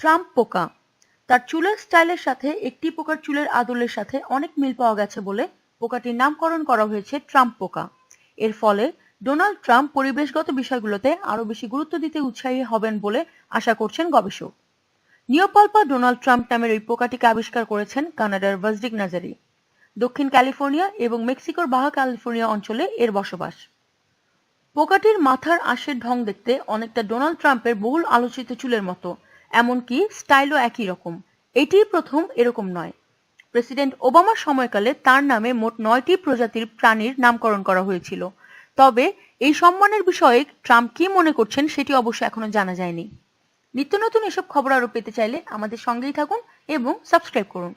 Trump পোকা। তার চুলের স্টাইলের সাথে একটি পোকার চুলের আদলের সাথে অনেক মিল পাওয়া গেছে বলে পোকাটির নামকরণ করা হয়েছে ট্রাম্প পোকা। এর ফলে ডোনাল্ড ট্রাম্প পরিবেশগত বিষয়গুলোতে আরও বেশি গুরুত্ব দিতে উৎসাহী হবেন বলে আশা করছেন গবেষক। নিওপালপা ডোনাল্ড ট্রাম্প নামের এই পোকাটিকে আবিষ্কার করেছেন কানাডার ভাজডিক নাজারি। দক্ষিণ ক্যালিফোর্নিয়া এবং মেক্সিকোর বাহা ক্যালিফোর্নিয়া অঞ্চলে এর বসবাস। পোকাটির মাথার আঁশের ঢং দেখতে অনেকটা ডোনাল্ড ট্রাম্পের বহুল আলোচিত চুলের মতো। এমনকি স্টাইলও একই রকম। এটি প্রথম, এরকম নয়। প্রেসিডেন্ট ওবামার সময়কালে তার নামে মোট নয়টি প্রজাতির প্রাণীর নামকরণ করা হয়েছিল। তবে এই সম্মানের বিষয়ে ট্রাম্প কি মনে করছেন সেটি অবশ্য এখনও জানা যায়নি। নিত্য নতুন এসব খবর আরও পেতে চাইলে আমাদের সঙ্গেই থাকুন এবং সাবস্ক্রাইব করুন।